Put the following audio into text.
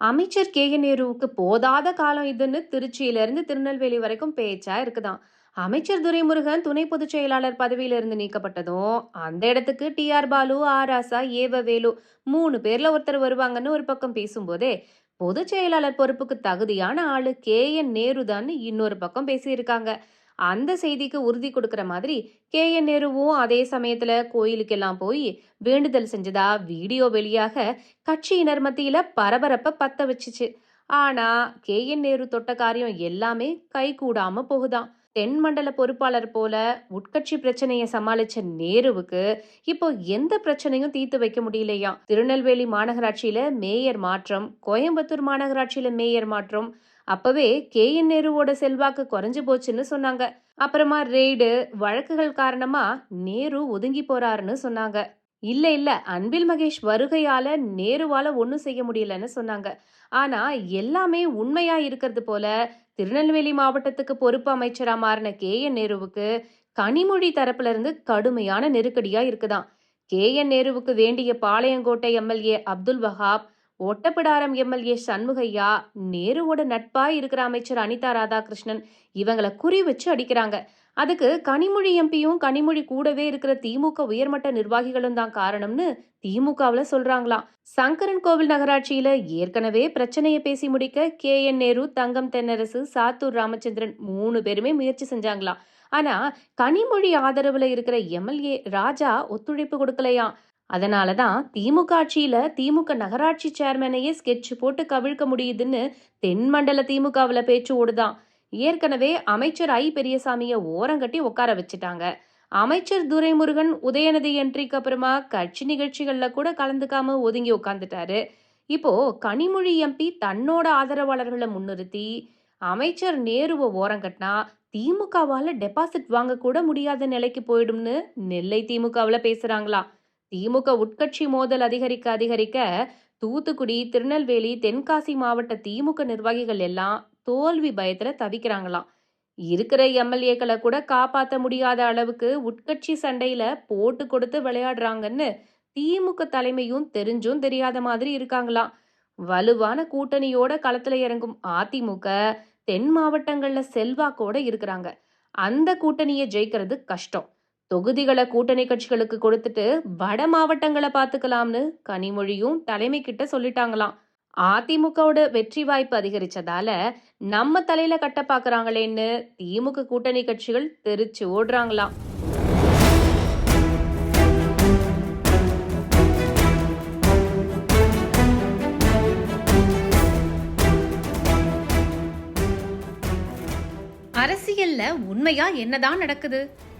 அமைச்சர் K. N. நேருவுக்கு போதாத காலம் இதுன்னு திருச்சியிலிருந்து திருநெல்வேலி வரைக்கும் பேச்சா இருக்குதான். அமைச்சர் துரைமுருகன் துணை பொதுச் செயலாளர் பதவியிலிருந்து நீக்கப்பட்டதும் அந்த இடத்துக்கு டி. ஆர். பாலு ஆர். ஏவ வேலு மூணு பேர்ல ஒருத்தர் வருவாங்கன்னு ஒரு பக்கம் பேசும்போதே பொதுச் செயலாளர் பொறுப்புக்கு தகுதியான ஆளு கே. என். நேரு தான் இன்னொரு பக்கம் பேசியிருக்காங்க. அந்த செய்திக்கு உறுதி கொடுக்குற மாதிரி கே என் நேருவும் அதே சமயத்துல கோயிலுக்கெல்லாம் போய் வேண்டுதல் செஞ்சதா வீடியோ வெளியாக கட்சியினர் மத்தியில பரபரப்ப பத்த வச்சுச்சு. ஆனா கே என் நேரு தொட்ட காரியம் எல்லாமே கை கூடாம போகுதான். தென் மண்டல பொறுப்பாளர் போல உட்கட்சி பிரச்சனையை சமாளிச்ச நேருவுக்கு இப்போ எந்த பிரச்சனையும் தீர்த்து வைக்க முடியலையாம். திருநெல்வேலி மாநகராட்சியில மேயர் மாற்றம் கோயம்புத்தூர் மாநகராட்சியில மேயர் மாற்றம் அப்பவே கே என் நேருவோட செல்வாக்கு குறைஞ்சு போச்சுன்னு சொன்னாங்க. அப்புறமா ரெய்டு வழக்குகள் காரணமா நேரு ஒதுங்கி போறாருன்னு சொன்னாங்க. இல்ல இல்ல அன்பில் மகேஷ் வருகையால நேருவால ஒன்னும் செய்ய முடியலன்னு சொன்னாங்க. ஆனா எல்லாமே உண்மையா இருக்கிறது போல திருநெல்வேலி மாவட்டத்துக்கு பொறுப்பு அமைச்சரா மாறின கே என் நேருவுக்கு கனிமொழி தரப்புல இருந்து கடுமையான நெருக்கடியா இருக்குதான் கே என் நேருவுக்கு வேண்டிய பாளையங்கோட்டை எம்எல்ஏ அப்துல் வஹாப் ஒட்டப்பிடாரம் எம்எல்ஏ சண்முகையா நேருவோட நட்பா இருக்கிற அமைச்சர் அனிதா ராதாகிருஷ்ணன் இவங்களை குறி வச்சு அடிக்கிறாங்க. அதுக்கு கனிமொழி எம்பியும் கனிமொழி கூடவே இருக்கிற திமுக உயர்மட்ட நிர்வாகிகளும் தான் காரணம்னு திமுகவில் சொல்றாங்களாம். சங்கரன் கோவில் நகராட்சியில ஏற்கனவே பிரச்சனையை பேசி முடிக்க கே. என். நேரு தங்கம் தென்னரசு சாத்தூர் ராமச்சந்திரன் மூணு பேருமே முயற்சி செஞ்சாங்களாம். ஆனா கனிமொழி ஆதரவுல இருக்கிற எம்எல்ஏ ராஜா ஒத்துழைப்பு கொடுக்கலையாம். அதனால தான் திமுக ஆட்சியில் திமுக நகராட்சி சேர்மனையே ஸ்கெட்ச் போட்டு கவிழ்க்க முடியுதுன்னு தென்மண்டல திமுகவில் பேச்சு ஓடுதான். ஏற்கனவே அமைச்சர் ஐ பெரியசாமியை ஓரங்கட்டி உட்கார வச்சுட்டாங்க. அமைச்சர் துரைமுருகன் உதயநிதி என்ட்ரிக்கு அப்புறமா கட்சி நிகழ்ச்சிகளில் கூட கலந்துக்காம ஒதுங்கி உட்காந்துட்டாரு இப்போ கனிமொழி எம்பி தன்னோட ஆதரவாளர்களை முன்னிறுத்தி அமைச்சர் நேருவை ஓரங்கட்டினா திமுகவால் டெபாசிட் வாங்க கூட முடியாத நிலைக்கு போயிடும்னு நெல்லை திமுகவில் பேசுகிறாங்களா திமுக உட்கட்சி மோதல் அதிகரிக்க அதிகரிக்க தூத்துக்குடி திருநெல்வேலி தென்காசி மாவட்ட திமுக நிர்வாகிகள் எல்லாம் தோல்வி பயத்துல தவிக்கிறாங்களாம். இருக்கிற எம்எல்ஏக்களை கூட காப்பாற்ற முடியாத அளவுக்கு உட்கட்சி சண்டையில போட்டு கொடுத்து விளையாடுறாங்கன்னு திமுக தலைமையும் தெரிஞ்சும் தெரியாத மாதிரி இருக்காங்களாம். வலுவான கூட்டணியோட களத்துல இறங்கும் அதிமுக தென் மாவட்டங்கள்ல செல்வாக்கோட இருக்கிறாங்க. அந்த கூட்டணியை ஜெயிக்கிறது கஷ்டம். தொகுதிகளை கூட்டணி கட்சிகளுக்கு கொடுத்துட்டு வட மாவட்டங்களை பார்த்துக்கலாம்னு கனிமொழியும் தலைமை கிட்ட சொல்லிட்டாங்களாம். அதிமுகவோட வெற்றி வாய்ப்பு அதிகரிச்சதால நம்ம தலையில கட்ட பாக்குறாங்களேன்னு திமுக கூட்டணி கட்சிகள் தெரிச்சு ஓடுறாங்களாம். அரசியல்ல உண்மையா என்னதான் நடக்குது?